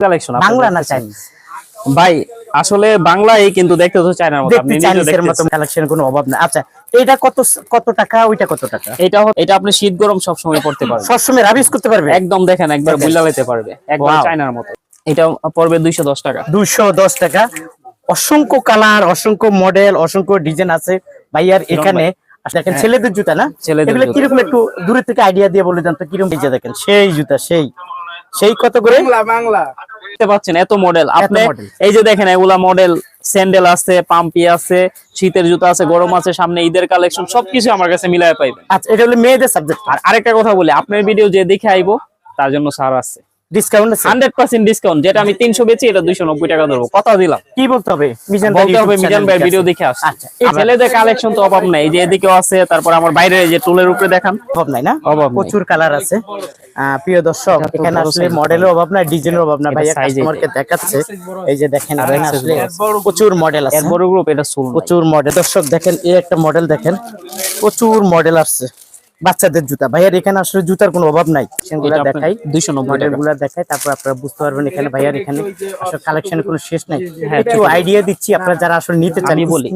Collection Bangla না Chinese ভাই আসলে বাংলাই কিন্তু দেখতে তো চায়নার মতো আপনি চাইনিজের মতো কালেকশন কোনো অভাব না। আচ্ছা এটা কত কত টাকা? ওইটা কত টাকা? এটা এটা আপনি শীত গরম সব সময় পড়তে পারবেন। সবসময় রাবিস করতে পারবে? একদম দেখেন একবার দেখেন। বুঝলা পারবে। একবার Wow. চায়নার মতো। এটা পড়বে 210 টাকা। দুইশো দশ টাকা। অসংখ্য কালার অসংখ্য মডেল অসংখ্য ডিজাইন আছে। ভাইয়ার এখানে আচ্ছা, দেখেন ছেলেদের জুতা না? হ্যাঁ। ছেলেদের। কীরকম একটু দূরের থেকে আইডিয়া দিয়ে বলে দেন তো কীরকম এই যে দেখেন সেই জুতা সেই। সেই কত করে? দেখতে পাচ্ছেন এত মডেল আপনি এই যে দেখেন এগুলা মডেল স্যান্ডেল আছে পাম্পি আছে শীতের জুতা আছে গরম আছে সামনে ঈদের কালেকশন সবকিছু আমার কাছে মিলায় পাইবেন। আচ্ছা এটা হলো মেয়েদের সাবজেক্ট আর আরেকটা কথা বলি আপনার ভিডিও যে দেখে আইবো তার জন্য স্যার আছে। ডিসকাউন্ট আছে? হান্ড্রেড পার্সেন্ট ডিসকাউন্ট যেটা আমি তিনশো বেচি এটা দুইশো নব্বই টাকা ধরবো। কথা দিলাম। কি বলতে হবে? মিজান বলতে হবে মিজান ভাই ভিডিও দেখে আসছে। আচ্ছা ছেলেদের কালেকশন তো অভাব নাই যে এদিকেও আছে তারপর আমার বাইরে যে টুলের উপরে দেখান। অভাব নাই না? অভাব নেই। প্রচুর কালার আছে। আহ, প্রিয় দর্শক এখানে আসলে মডেলের অভাব নাই ডিজাইনের অভাব না ভাইয়া কাস্টমারকে দেখাচ্ছে। এই যে দেখেন এখানে আসলে প্রচুর মডেল আছে। এর বড় গ্রুপ এটা সুল প্রচুর মডেল দর্শক দেখেন এই একটা মডেল দেখেন। প্রচুর মডেল আসছে। বাচ্চাদের জুতা। ভাইয়ার এখানে আসলে জুতার কোনো অভাব নাই। সেগুলো দেখাই। দুইশো নব্বই দেখাই তারপর আপনারা বুঝতে পারবেন এখানে ভাইয়ার এখানে আসলে কালেকশনের কোনো শেষ নাই। হ্যাঁ, একটু আইডিয়া দিচ্ছি আপনারা যারা আসলে নিতে চান বলি,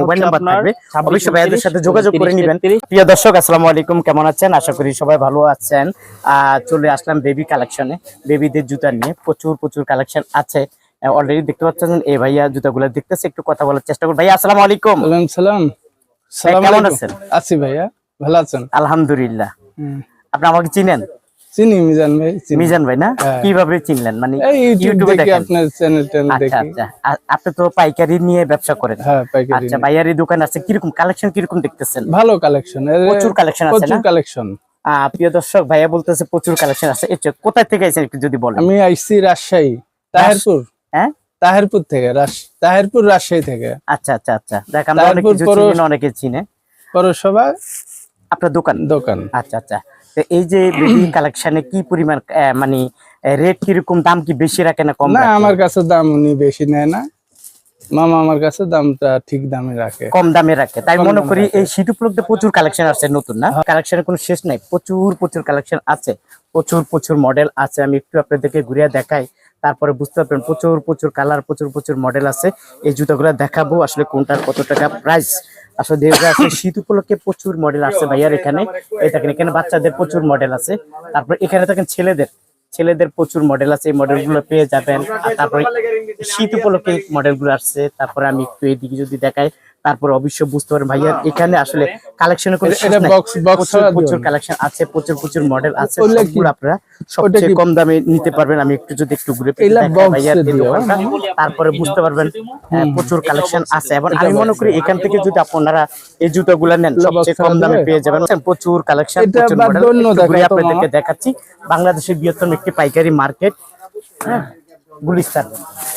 মোবাইল নাম্বার থাকবে। অবশ্যই ভাইয়াদের সাথে যোগাযোগ করে 30, নেবেন। প্রিয় দর্শক আসসালামু আলাইকুম কেমন আছেন? আশা করি সবাই ভালো আছেন। আহ, চলে আসলাম বেবি কালেকশনে বেবিদের জুতা নিয়ে প্রচুর প্রচুর কালেকশন আছে। অলরেডি দেখতে পাচ্ছেন এই ভাইয়া জুতাগুলো দেখতেছে একটু কথা বলার চেষ্টা করুন। ভাইয়া আসসালামু আলাইকুম। ওয়ালাইকুম সালাম। সালাম কেমন আছেন? আছি ভাইয়া। ভালো আছেন? আলহামদুলিল্লাহ। আপনি আমাকে চিনেন? চিনি মিজান ভাই মিজান ভাই না? হ্যাঁ। কীভাবে চিনলেন? মানে ইউটিউবে দেখি দেখেন। আপনার চ্যানেল আচ্ছা দেখি। আচ্ছা। আপনি তো পাইকারি নিয়ে ব্যবসা করেন। হ্যাঁ পাইকারি আচ্ছা ভাইয়ারি দোকান আছে কীরকম কালেকশন কীরকম দেখতেছেন? ভালো কালেকশন প্রচুর collection আছে প্রচুর কালেকশন আহ, প্রিয় দর্শক ভাইয়া বলতেছে প্রচুর কালেকশন আছে। এই যে কোথায় থেকে আইছেন একটু যদি বলেন? আমি আইছি রাজশাহী তাহেরপুর। হ্যাঁ? তাহেরপুর থেকে তাহেরপুর রাজশাহী থেকে। আচ্ছা আচ্ছা আচ্ছা। দেখ আমরা অনেক কিছু চিনি অনেকে চিনে। পৌরসভা আপনার দোকান? দোকান। আচ্ছা আচ্ছা। তো এই যে বেবি কালেকশনে কি পরিমাণ মানে রেট কীরকম? দাম কি বেশি রাখে না কম না আমার কাছে দাম উনি বেশি নেয় না। মামা আমার কাছে দামটা ঠিক দামে রাখে। কম দামে রাখে। তাই মনে করি। এই শীত উপলক্ষে প্রচুর কালেকশন আছে নতুন না? কালেকশনের কোনো শেষ নাই। প্রচুর প্রচুর কালেকশন আছে। প্রচুর প্রচুর মডেল আছে। আমি একটু আপনাদেরকে ঘুরিয়ে দেখাই। তারপরে বুঝতে পারবেন প্রচুর প্রচুর কালার প্রচুর প্রচুর মডেল আছে। এই জুতোগুলো দেখাবো আসলে কোনটার কত টাকা প্রাইস আসলে দেখবে আছে শীত উপলক্ষে প্রচুর মডেল আছে ভাইয়ার এখানে। এই এখানে বাচ্চাদের প্রচুর মডেল আছে। তারপর এখানে দেখেন ছেলেদের ছেলেদের প্রচুর মডেল আছে। এই মডেলগুলো পেয়ে যাবেন। তারপরে শীত উপলক্ষে মডেলগুলো আসছে। তারপরে আমি একটু এদিকে যদি দেখাই। তারপর অবশ্যই বুঝতে পারেন ভাইয়া এখানে আসলে কালেকশনের কোনো শেষ নাই। box- box প্রচুর প্রচুর কালেকশন আছে প্রচুর প্রচুর মডেল আছে? সবগুলো আপনারা সবচেয়ে কম দামে নিতে পারবেন। আমি একটু যদি একটু ঘুরে ভাইয়ার। দোকানটা, তারপরে বুঝতে পারবেন হ্যাঁ, প্রচুর কালেকশন আছে। এবং আমি মনে করি এখান থেকে যদি আপনারা এই জুতোগুলো নেন সবচেয়ে কম দামে পেয়ে যাবেন। প্রচুর কালেকশন এটা প্রচুর মডেল তো আপনাদেরকে দেখাচ্ছি। বাংলাদেশের বৃহত্তম একটি পাইকারি মার্কেট হ্যাঁ গুলিস্তান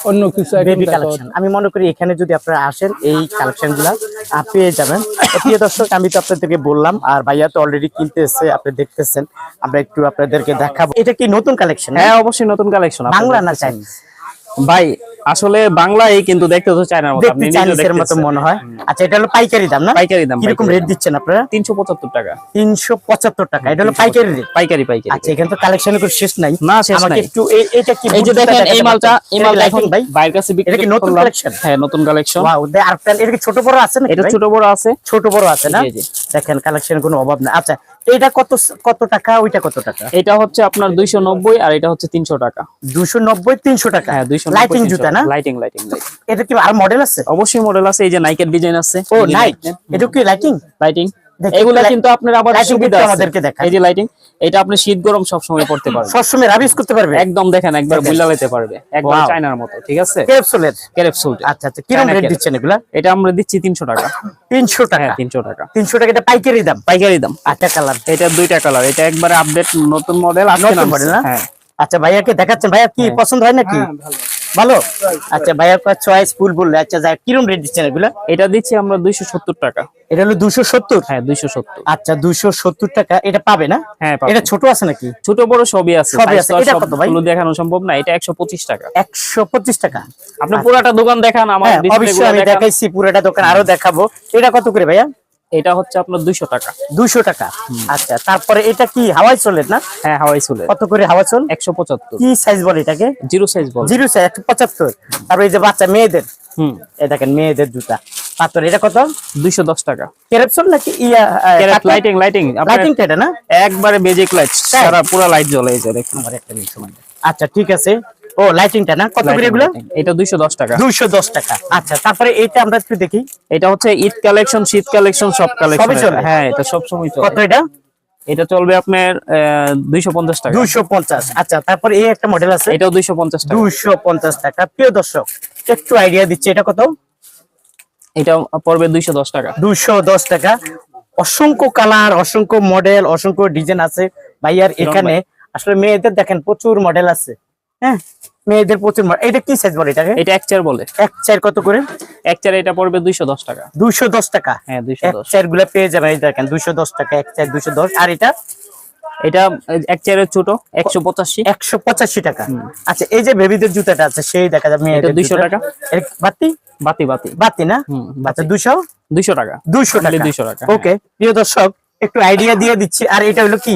অন্য কিছু বেবি কালেকশন আমি মনে করি এখানে যদি আপনারা আসেন এই কালেকশনগুলা পেয়ে যাবেন। প্রিয় দর্শক আমি তো আপনাদেরকে বললাম আর ভাইয়া তো অলরেডি কিনতে এসে আপনি দেখতেছেন। আমরা একটু আপনাদেরকে দেখাবো। এটা কি নতুন কালেকশন হ্যাঁ অবশ্যই নতুন কালেকশন বাংলা না চাইনিজ ভাই আসলে বাংলাই কিন্তু দেখতে তো চায়নার মতো আপনি চাইনিজের মতো মনে হয়। আচ্ছা এটা হলো পাইকারি দাম না? পাইকারি দাম কীরকম রেট দিচ্ছেন আপনারা? তিনশো পঁচাত্তর টাকা। তিনশো পঁচাত্তর টাকা এটা হলো পাইকারি রেট পাইকারি পাইকারি। আচ্ছা এখানে তো কালেকশনের কোনো শেষ নাই। না, শেষ আমাকে নাই। একটু এই- এটা কি এই যে দেখেন এই মালটা এই মালটা এখন ভাই? বাইরের কাছে বিক্রি এটা কি নতুন কালেকশন হ্যাঁ নতুন কালেকশন ওয়াও আর এটা কি ছোট বড় আছে না এটা ছোট বড় আছে। ছোট বড় আছে না? জি, জি। দেখেন কালেকশন কোনো অভাব না আচ্ছা এটা কত কত টাকা? ওইটা কত টাকা? এটা হচ্ছে আপনার দুইশো নব্বই আর এটা হচ্ছে তিনশো টাকা। দুশো নব্বই তিনশো টাকা? হ্যাঁ দুইশো লাইটিং জুতা না? লাইটিং লাইটিং এটা কি আর মডেল আছে? অবশ্যই মডেল আছে এই যে নাইকের ডিজাইন আছে। ও নাইক এটা কি লাইটিং লাইটিং এগুলা কিন্তু আপনার আবার সুবিধা আমাদেরকে দেখান। এই যে লাইটিং এটা আপনি শীত গরম সব সময় পড়তে পারবেন। সবসময় রাবিস করতে পারবে? একদম দেখেন একবার দেখেন। বুঝলা পারবে। Wow. চায়নার মতো ঠিক আছে? ক্যাপসুলের? ক্যাপসুল আচ্ছা আচ্ছা China রেট দিচ্ছেন এগুলা? এটা আমরা দিচ্ছি তিনশো টাকা। তিনশো টাকা? হ্যাঁ তিনশো টাকা। তিনশো টাকা এটা পাইকারি দাম? পাইকারি দাম। আচ্ছা কালার। এটা দুইটা কালার এটা একবারে আপডেট নতুন মডেল model না? হ্যাঁ। আচ্ছা ভাইয়াকে দেখাচ্ছেন? ভাইয়া কি পছন্দ হয় নাকি? ভালো। আচ্ছা ভাইয়া চয়েস ফুল বললে। আচ্ছা যাই কিরম রেট দিচ্ছেন এগুলা? এটা দিচ্ছি আমরা দুইশো সত্তর টাকা। এটা হলো দুশো সত্তর? হ্যাঁ দুইশো সত্তর। আচ্ছা দুশো সত্তর টাকা এটা পাবে না? হ্যাঁ। এটা ছোট আছে নাকি? ছোট বড় সবই আছে। সবই আছে। এটা কত ভাই? দেখানো সম্ভব না এটা একশো পঁচিশ টাকা। একশো পঁচিশ টাকা। আপনি পুরাটা দোকান দেখান আমার হ্যাঁ অবশ্যই আমি দেখাইছি পুরোটা দোকান আরও দেখাবো। এটা কত করে ভাইয়া? এটা হচ্ছে আপনার দুইশো টাকা। দুইশো টাকা? আচ্ছা তারপরে এটা কি হাওয়াই চলে না? হ্যাঁ হাওয়াই চলে কত করে হাওয়া চল? একশো পঁচাত্তর। কি সাইজ বলে এটাকে? জিরো সাইজ বল। জিরো সাইজ একশো পঁচাত্তর। তারপরে এই যে বাচ্চা মেয়েদের। হুম। এই দেখেন মেয়েদের জুতা। পাথর এটা কত? দুইশো দশ টাকা। নাকি ইয়া লাইটিং লাইটিং লাইটিং এটা না? একবারে লাইট সারা পুরো লাইট জ্বলে এই যে দেখুন। আমার একটা মিনিট সময় আচ্ছা ঠিক আছে। ও লাইটিংটা না? কত করে এগুলো। এটা দুইশো দশ টাকা। দুইশো দশ টাকা। আচ্ছা তারপরে এইটা আমরা একটু দেখি। এটা হচ্ছে ঈদ কালেকশন শীত কালেকশন সব কালেকশন? হ্যাঁ এটা সব সময় চলে। কত এটা? এটা চলবে আপনার দুইশো পঞ্চাশ টাকা। দুইশো পঞ্চাশ। আচ্ছা তারপরে এই একটা মডেল আছে। এটাও দুইশো পঞ্চাশ টাকা। দুইশো পঞ্চাশ টাকা। প্রিয় দর্শক একটু আইডিয়া দিচ্ছে এটা কত? এটা পড়বে দুইশো দশ টাকা। দুইশো দশ টাকা। অসংখ্য কালার অসংখ্য মডেল অসংখ্য ডিজাইন আছে। ভাইয়ার এখানে আসলে মেয়েদের দেখেন প্রচুর মডেল আছে। হ্যাঁ মেয়েদের প্রচুর এটা কি সাইজ বলে এটাকে? এটা এক চেয়ার বলে। এক কত করে? এক চেয়ার এটা পড়বে দুইশো দশ টাকা। দুইশো দশ টাকা? হ্যাঁ দুইশো দশ। গুলা পেয়ে যাবেন এই দেখেন দুইশো দশ টাকা এক দুইশো দশ। আর এটা? এটা এক চেয়ারের ছোট একশো পঁচাশি। একশো পঁচাশি টাকা। আচ্ছা এই যে বেবিদের জুতাটা আছে সেই দেখা যাবে মেয়েদের 200 জুতা। টাকা। বাতি? বাতি বাতি। বাতি না? আচ্ছা দুশো দুইশো টাকা। দুইশো খালি টাকা। 200 টাকা, হ্যাঁ। ওকে প্রিয় দর্শক একটু আইডিয়া দিয়ে দিচ্ছি। আর এটা হলো কি?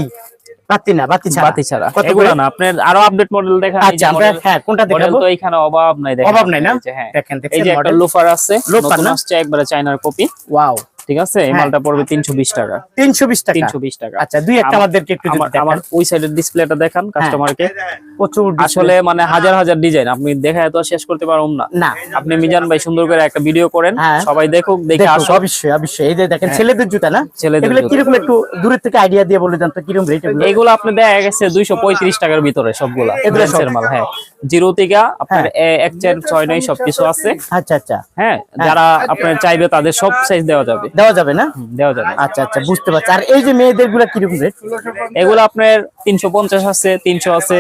বাতি না বাতি ছাড়া। বাতি ছাড়া। কতগুলো? না আপনার আরও আপডেট মডেল দেখান আচ্ছা আমরা হ্যাঁ কোনটা দেখাবো? তো এখানে অভাব নাই দেখেন। অভাব নাই না? দেখেন হ্যাঁ। দেখেন, দেখছেন এই যে একটা লোফার আছে লোফার নতুন না? আসছে একবারে চায়নার কপি ওয়াও ঠিক আছে? এই হ্যাঁ। মালটা পড়বে তিনশো বিশ টাকা। তিনশো বিশ টাকা? তিনশো বিশ টাকা। আচ্ছা দুই একটা আমাদেরকে একটু আমার দেখান। আমার ওই সাইডের ডিসপ্লেটা দেখান কাস্টমারকে প্রচুর। আসলে মানে হাজার হাজার ডিজাইন আপনি দেখা তো শেষ করতে পারুন না। না। আপনি মিজান ভাই সুন্দর করে একটা ভিডিও করেন হ্যাঁ। সবাই দেখুক দেখে আসুক। অবশ্যই অবশ্যই। এই যে দেখেন ছেলেদের জুতা না? ছেলেদের। কীরকম একটু দূরের থেকে আইডিয়া দিয়ে বলে দেন তো কীরকম রেট এগুলো? আপনি দেখা গেছে দুইশো পঁয়ত্রিশ টাকার ভিতরে সবগুলা এগুলো সব? মাল হ্যাঁ। জিরো থেকে আপনার এ- এক চার ছয় নয় সবকিছু আছে। আচ্ছা আচ্ছা। হ্যাঁ যারা আপনার চাইবে তাদের সব সাইজ দেওয়া যাবে। দেওয়া যাবে না? দেওয়া যাবে। আচ্ছা আচ্ছা বুঝতে পারছি। আর এই যে মেয়েদেরগুলা কীরকম রেট এগুলো আপনার তিনশো পঞ্চাশ আছে তিনশো আছে।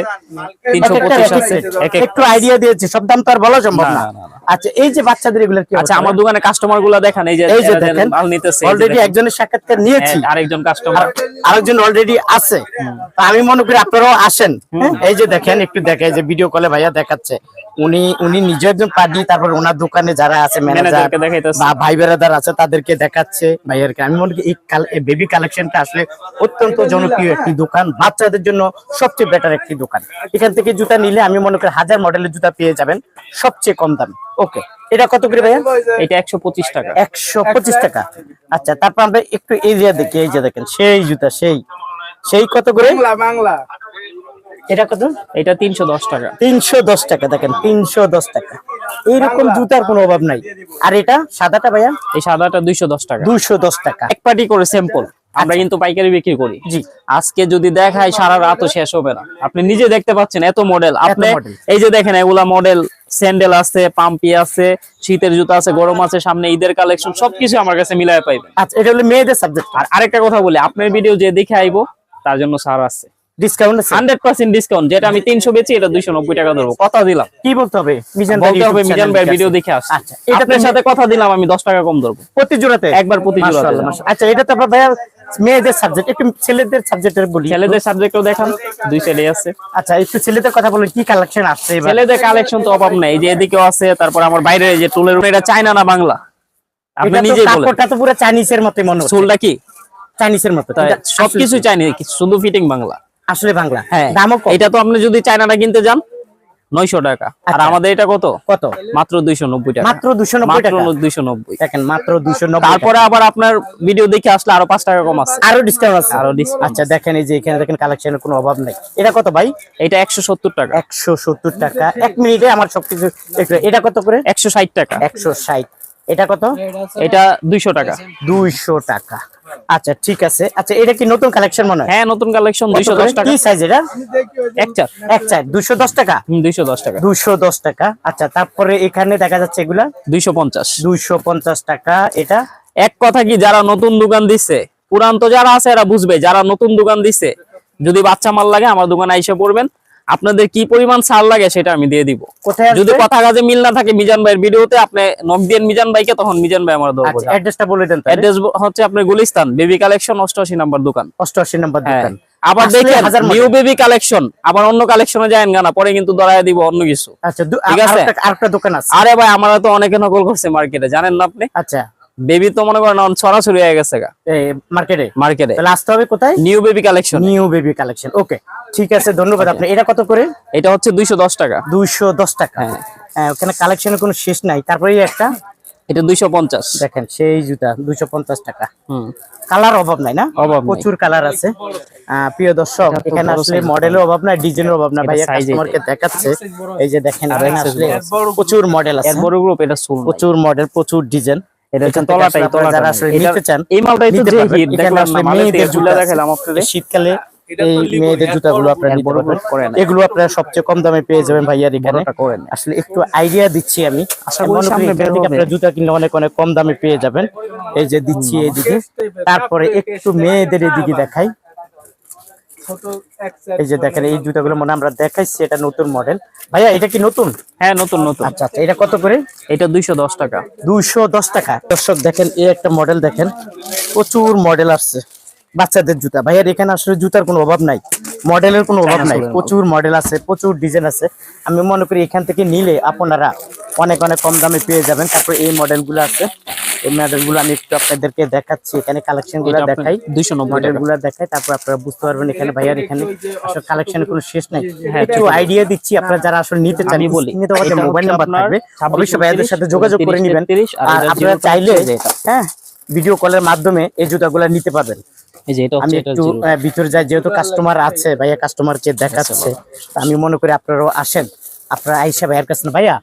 তিনশো পঁচিশ আছে। এক এক একটু আইডিয়া দিয়েছি সব দাম তো আর বলা সম্ভব না, না না, না, না। আচ্ছা এই যে বাচ্চাদের এগুলা কি আচ্ছা আমার দোকানে কাস্টমারগুলো দেখেন এই যে এই যে দেখেন মাল নিতেছে অলরেডি একজনের সাক্ষাৎকার নিয়েছি। হ্যাঁ, আরেকজন কাস্টমার আরেকজন অলরেডি আছে। আমি মনে করি আপনারাও আসেন? এই যে দেখেন একটু দেখে যে ভিডিও কলে ভাইয়া দেখাচ্ছে। উনি উনি নিজে একজন পার্টি তারপর ওনার দোকানে যারা আছে ম্যানেজার বা ভাই বেড়াদার আছে তাদেরকে দেখাচ্ছে ভাইয়ারকে। আমি মনে করি এই বেবি কালেকশনটা আসলে অত্যন্ত জনপ্রিয় একটি দোকান। বাচ্চাদের জন্য সবচেয়ে বেটার একটি দোকান। এখান থেকে জুতা নিলে আমি মনে করি হাজার মডেলের জুতা পেয়ে যাবেন সবচেয়ে কম দামে। ওকে এটা কত করে ভাইয়া? এটা একশো পঁচিশ টাকা। একশো পঁচিশ টাকা। আচ্ছা তারপর আমরা একটু এরিয়া দেখি এই যে দেখেন সেই জুতা সেই। সেই কত করে? বাংলা। এটা কত? এটা তিনশো দশ টাকা। তিনশো দশ টাকা দেখেন তিনশো দশ টাকা। এইরকম জুতার কোনো অভাব নাই। আর এটা সাদাটা ভাইয়া? এই সাদাটা দুইশো দশ টাকা। দুশো দশ টাকা। এক পার্টি করে স্যাম্পল আমরা কিন্তু পাইকারি বিক্রি করি। জি। আজকে যদি দেখাই সারা রাতও শেষ হবে না। আপনি নিজে দেখতে পাচ্ছেন এত মডেল আপনি এই যে দেখেন এগুলা মডেল স্যান্ডেল আছে পাম্পি আছে শীতের জুতা আছে গরম আছে সামনে ঈদের কালেকশন সবকিছু আমার কাছে মিলাই পাইবেন। আচ্ছা এটা হলো মেয়েদের সাবজেক্ট আর আরেকটা কথা বলি আপনার ভিডিও যে দেখে আইবো তার জন্য সার আছে। ডিসকাউন্ট আছে? হান্ড্রেড পার্সেন্ট ডিসকাউন্ট যেটা আমি বেচি এটা দুইশো নব্বই টাকা ধরবো। কথা দিলাম। কি বলতে হবে? মিজান ভাই বলতে হবে মিজান ভাই ভিডিও দেখে আচ্ছা সাথে কথা দিলাম আমি দশ টাকা কম ধরবো। প্রতি জোড়াতে? একবার প্রতি জোড়াতে। আচ্ছা এটা তো মেয়েদের সাবজেক্ট একটু ছেলেদের সাবজেক্টের বলি। ছেলেদের সাবজেক্টও দেখান দুই সাইডে আছে। আচ্ছা একটু ছেলেদের কথা বলেন কি কালেকশন ছেলেদের কালেকশন তো অভাব নাই এই যে এদিকেও আছে তারপর আমার বাইরে যে টুলের এটা চায়না না বাংলা? আপনি তো বলেন। কাপড়টা তো পুরো চাইনিজের মতোই মনে হচ্ছে। চুলটা কি? চাইনিজের মতো সবকিছু চাইনি শুধু ফিটিং বাংলা। আসলে বাংলা। হ্যাঁ। দামও কম। এটা তো আপনি যদি চায়নাটা কিনতে যান নয়শো টাকা। আর আচ্ছা। আমাদের এটা কত? কত? মাত্র দুইশো নব্বই টাকা। মাত্র 290 মাত্র টাকা? দুইশো নব্বই। দেখেন মাত্র দুশো নব্বই তারপরে আবার আপনার ভিডিও দেখে আসলে আরও পাঁচ টাকা কম আছে। আরও ডিসকাউন্ট আছে। আরও আচ্ছা দেখেন এই যে এখানে দেখেন কালেকশনের কোনো অভাব নাই। এটা কত ভাই? এটা একশো সত্তর টাকা। একশো সত্তর টাকা। এক মিনিটে আমার সবকিছু এটা কত করে? একশো ষাট টাকা। একশো ষাট। এটা কত? এটা দুইশো টাকা। দুইশো টাকা। আচ্ছা ঠিক আছে। আচ্ছা এটা কি নতুন কালেকশন মনে হয়? হ্যাঁ নতুন কালেকশন দুইশো দশ টাকা। কি সাইজ এটা? এক চার। এক চার। দুশো দশ টাকা? দুইশো দশ টাকা। দুশো দশ টাকা। আচ্ছা তারপরে এখানে দেখা যাচ্ছে এগুলা? দুইশো পঞ্চাশ। দুইশো পঞ্চাশ টাকা। এটা? এক কথা কি যারা নতুন দোকান দিচ্ছে পুরান তো যারা আছে এরা বুঝবে যারা নতুন দোকান দিচ্ছে যদি বাচ্চা মাল লাগে আমার দোকানে আইসা পড়বেন। আপনাদের কি পরিমাণ ছাড় লাগে সেটা আমি দিয়ে দিব? যদি কথা কাজে মিল না থাকে মিজান ভাইয়ের ভিডিওতে আপনি নক দিয়ে মিজান ভাইকে তখন মিজান ভাই আমার দেবো আচ্ছা অ্যাড্রেসটা বলে দেন অ্যাড্রেস হচ্ছে আপনার গুলিস্তান বেবি কালেকশন অষ্টআশি নাম্বার দোকান। অষ্টআশি নম্বর হ্যাঁ। দোকান। আবার দেখেন নিউ বেবি কালেকশন আবার অন্য কালেকশনে যায় না পরে কিন্তু দড়ায় দিব অন্য কিছু। আচ্ছা ঠিক আছে? আরেকটা দোকান আছে। আরে ভাই আমরা তো অনেকে নকল করছে মার্কেটে জানেন না আপনি? আচ্ছা। বেবি তো মনে করেন ছড়াছড়ি হয়ে গেছে গা। মার্কেটে মার্কেটে তাহলে আসতে হবে কোথায়? New baby collection new baby collection okay ঠিক আছে ধন্যবাদ আপনি। এটা কত করে? এটা হচ্ছে দুইশো দশ টাকা। দুইশো দশ টাকা। হ্যাঁ, ওখানে কালেকশনের কোনো শেষ নাই। তারপরে একটা? এটা দুইশো পঞ্চাশ। দেখেন সেই জুতা দুইশো পঞ্চাশ টাকা। হুম। কালার অভাব নাই না? অভাব প্রচুর কালার আছে। আহ, প্রিয় দর্শক এখানে আসলে মডেলের অভাব নাই ডিজাইনের অভাব না এটা ভাইয়া কাস্টমারকে দেখাচ্ছে। এই যে দেখেন আসলে প্রচুর মডেল আছে। বড় গ্রুপ এটা প্রচুর মডেল প্রচুর ডিজাইন এটা হচ্ছে তলাটাই তলাটা। নিতে চান এই মালটাই তো যে হিট দেখলাম আসলে না মালের মেয়েদের থেকে জুতা দেখালাম আপনাদের। শীতকালে এই মেয়েদের জুতাগুলো আপনারা নিতে বড় পারবেন বড় করে নেয়। এগুলো আপনারা সবচেয়ে কম দামে পেয়ে যাবেন ভাইয়ার এখানে। বড়টা আসলে একটু আইডিয়া দিচ্ছি আমি। আশা করি সামনে বের থেকে থেকে আপনারা জুতা কিনলে অনেক অনেক কম দামে পেয়ে যাবেন। এই যে দিচ্ছি এইদিকে। তারপরে একটু মেয়েদের এদিকে দেখাই। এই যে দেখেন এই জুতাগুলো মনে আমরা দেখাইছি এটা নতুন মডেল। ভাইয়া এটা কি নতুন? হ্যাঁ নতুন নতুন। আচ্ছা আচ্ছা এটা কত করে? এটা দুইশো দশ টাকা। দুইশো দশ টাকা। দর্শক দেখেন এই একটা মডেল দেখেন প্রচুর মডেল আসছে। বাচ্চাদের জুতা। ভাইয়ার এখানে আসলে জুতার কোনো অভাব নাই। মডেলের কোনো অভাব নাই। প্রচুর মডেল আছে প্রচুর ডিজাইন আছে। আমি মনে করি এখান থেকে নিলে আপনারা অনেক অনেক কম দামে পেয়ে যাবেন। তারপর এই মডেলগুলো আছে। এই মডেলগুলো আমি একটু আপনাদেরকে দেখাচ্ছি। এখানে কালেকশনগুলো দেখাই। 290 মডেলগুলো দেখাই তারপর আপনারা বুঝতে পারবেন এখানে ভাইয়ার এখানে আসলে কালেকশনের কোনো শেষ নাই। হ্যাঁ, একটু আইডিয়া দিচ্ছি আপনারা যারা আসলে নিতে চান আমি বলি, স্ক্রিনে তো মোবাইল নাম্বার থাকবে। অবশ্যই ভাইয়াদের সাথে যোগাযোগ করে 30, নেবেন। আর আপনারা চাইলে হ্যাঁ ভিডিও কলের মাধ্যমে এই জুতাগুলো নিতে পারবেন। যে আমি একটু ভিতরে যাই যেহেতু কাস্টমার আছে ভাইয়া কাস্টমারকে দেখাচ্ছে তা আমি মনে করি আপনারাও আসেন। আপনারা আইসা ভাইয়ার কাছে ভাইয়া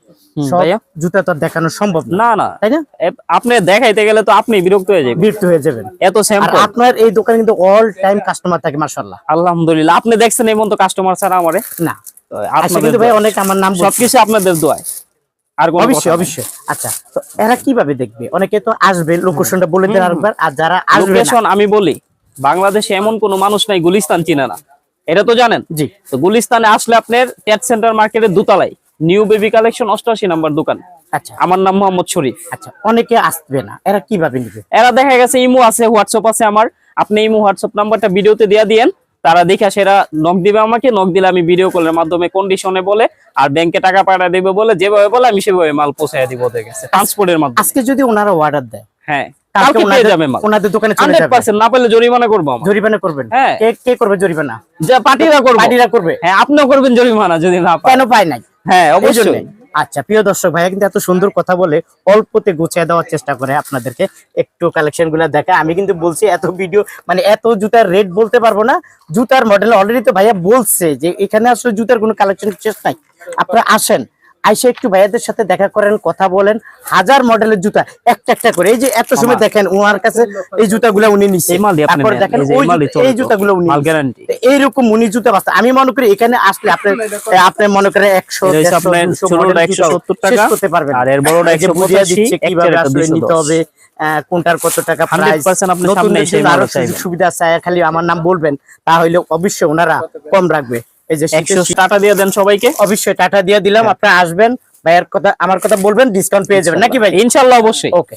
সব জুতা তো দেখানো সম্ভব না। না না। তাই না? আপনি দেখাইতে গেলে তো আপনি বিরক্ত হয়ে যাবেন। বিরক্ত হয়ে যাবেন। এত স্যাম্পল আপনার এই দোকানে কিন্তু অল টাইম কাস্টমার থাকে মাশাআল্লাহ। আলহামদুলিল্লাহ। আপনি দেখছেন এই মতো কাস্টমার ছাড়া আমারে? না। আচ্ছা আপনাদের ভাই অনেক আমার নাম সবকিছু আপনাদের দোয়ায়। আর অবশ্যই অবশ্যই। আচ্ছা তো এরা কীভাবে দেখবে? অনেকে তো আসবে লোকেশনটা বলে দেন আরেকবার। আর যারা আসবে লোকেশন আমি বলি বাংলাদেশে এমন কোনো মানুষ নাই গুলিস্তান চিনে না। এটা তো জানেন? জি। তো গুলিস্তানে আসলে আপনার টেট সেন্টার মার্কেটের দোতলায়। নিউ বেবি কালেকশন অষ্টআশি নাম্বার দোকান। আচ্ছা। আমার নাম মোহাম্মদ শরীফ। আচ্ছা অনেকে আসবে না। এরা কীভাবে নিবে? এরা দেখা গেছে ইমো আছে হোয়াটসঅ্যাপ আছে আমার। আপনি ইমো হোয়াটসঅ্যাপ নাম্বারটা ভিডিওতে দিয়ে দিয়েন। তারা দেখে সেরা নক দিবে আমাকে নক দিলে আমি ভিডিও কলের মাধ্যমে কন্ডিশনে বলে আর ব্যাংকে টাকা পাঠিয়ে দেবে বলে যেভাবে বলে আমি সেভাবে মাল পৌঁছায় দিব ওদের কাছে ট্রান্সপোর্টের মাধ্যমে। আজকে যদি ওনারা অর্ডার দেয় হ্যাঁ কালকে কালকে পেয়ে ওনাদের- যাবে মাল। ওনাদের দোকানে চলে হান্ড্রেড যাবে পার্সেন্ট না পেলে জরিমানা করব আমার। জরিমানা করবেন? হ্যাঁ। কে কে করবে জরিমানা? যে পার্টিরা করব। পার্টিরা করবে। হ্যাঁ আপনিও করবেন জরিমানা যদি না পান কেন পায় নাই? হ্যাঁ অবশ্যই। আচ্ছা প্রিয় দর্শক ভাইয়া কিন্তু এত সুন্দর কথা বলে অল্পতে গুছিয়ে দেওয়ার চেষ্টা করে আপনাদেরকে। একটু কালেকশনগুলা দেখা আমি কিন্তু বলছি, এত ভিডিও মানে এত জুতার রেট বলতে পারব না। জুতার মডেল অলরেডি তো ভাইয়া বলছে যে এখানে আসলে জুতার কোনো কালেকশন শেষ নাই। আপনারা আসেন। আইসা একটু ভাইয়াদের সাথে দেখা করেন কথা বলেন। হাজার মডেলের জুতা একটা একটা করে। এই যে এত সময় দেখেন ওনার কাছে এই জুতাগুলো উনি নিচ্ছে এই তারপরে দেখেন। জুতাগুলো উনি। তো এইরকম উনি জুতা বাস্তা আমি মনে করি এখানে আসলে আপনি আপনি মনে করেন একশো করতে পারবেন। আর এর বড়টা এই যে একশো বুঝিয়ে দিচ্ছে কীভাবে আসলে নিতে হবে কোনটার কত টাকা প্রাইস নতুন। সুবিধা আছে খালি আমার নাম বলবেন তাহলে অবশ্যই ওনারা কম রাখবে। এই যে একশো দিয়ে দেন সবাইকে। অবশ্যই টাটা দিয়ে দিলাম আপনারা আসবেন ভাইয়ের কথা আমার কথা বলবেন ডিসকাউন্ট পেয়ে যাবেন। নাকি ভাই? ইনশাল্লাহ অবশ্যই। ওকে